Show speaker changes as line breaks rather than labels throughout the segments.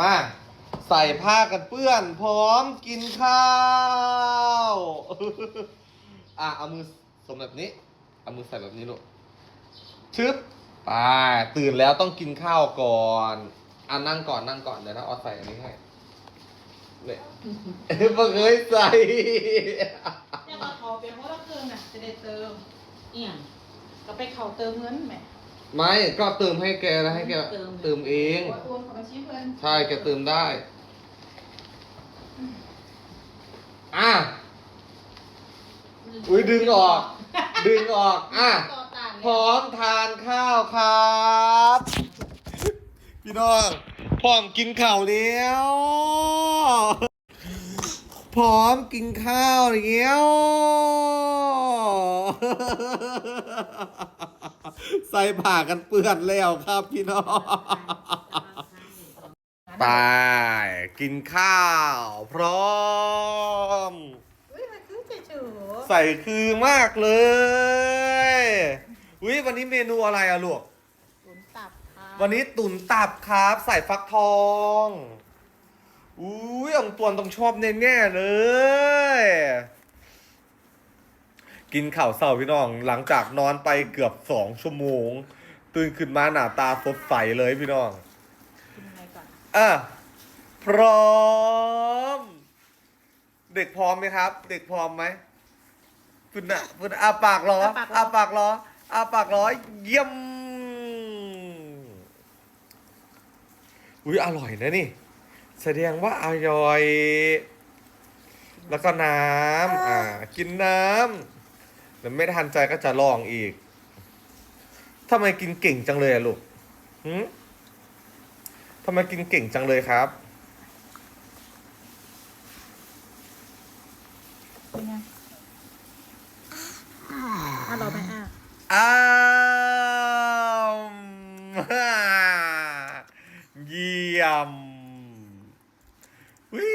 มาใส่ผ้ากันเปื้อน พร้อมกินข้าว อะ เอามือสมแบบนี้ เอามือใส่แบบนี้ลูกชึบไปตื่นแล้วต้องกินข้าวก่อนอะนั่งก่อนนั่งก่อนเดี๋ยวนะออสใส่อันนี้ให้เนี่ยเพิ่งเคยใส่
เนี่ยมาขอเป็นเพราะเราเครื่องน่ะจะได้เติม
เอี่ยง
ก็ไปเขาเติมเงินแหม
ไม่ก็เติมให้แกแล้วให้แก
เติม
เติมเอง
โอนของบัญชีเพื่อน
ใช่แกเติมได้ อะ อุ้ยดึงออก ดึงออก อะ
ต่อต่าง
พร้อมทานข้าวครับ พี่น้องพร้อมกินข้าวแล้วพร้อมกินข้าวแล้ว ใส่ผ้ากันเปื้อนแล้วครับพี่น้องไปกินข้าว พร้อม
อุ้ยมันคือเฉย
ใส่คือมากเลยวิวันนี้เมนูอะไรอะลูก
ๆตุนตับค่ะ
วันนี้ตุ๋นตับครับ ใส่ฟักทองอุ้ยองตวนต้องชอบแน่ๆเลย กินข่าวเศร้าพี่น้อง หลังจากนอนไปเกือบสองชั่วโมง ตื่นขึ้นมาหน้าตาสดใสเลยพี่น้อง
กินยังไงก่อน
อะพร้อม เด็กพร้อมไหมครับ เด็กพร้อมไหมคุณน่ะคุณอาปากเหรออาปากเหรออาปากเหรอเยี่ยมอุ้ยอร่อยนะนี่ แสดงว่าอร่อย แล้วก็น้ำอ่า กินน้ำ แต่ไม่ทันใจก็จะลองอีกทำไมกินเก่งจังเลยอะลูกหืมทำไมกินเก่งจังเลยครับ
เป็นไงอะเราไปอะ
อ้าวเยี่ยมวิ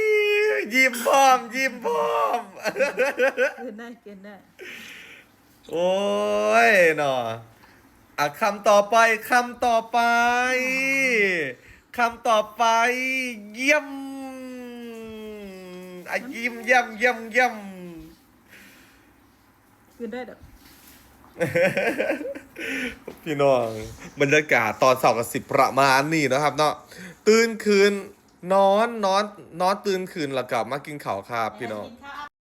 ยิ้มพร้อมยิ้มพร้อม
กินได้กินได้
โอ้ยหนออะคำต่อไปคำต่อไปคำต่อไป เยี่ยมอะยิ้มเยี่ยมเยี่ยมเยี่ยม
กินได้เด้อ
พี่น้องบรรยากาศตอนเสาร์กับสิบประมาณนี้นะครับเนาะตื่นคืนนอนนอนนอนตื่นคืนแล้วกลับมากินข้าวครับพี่น้อง
กินข้าว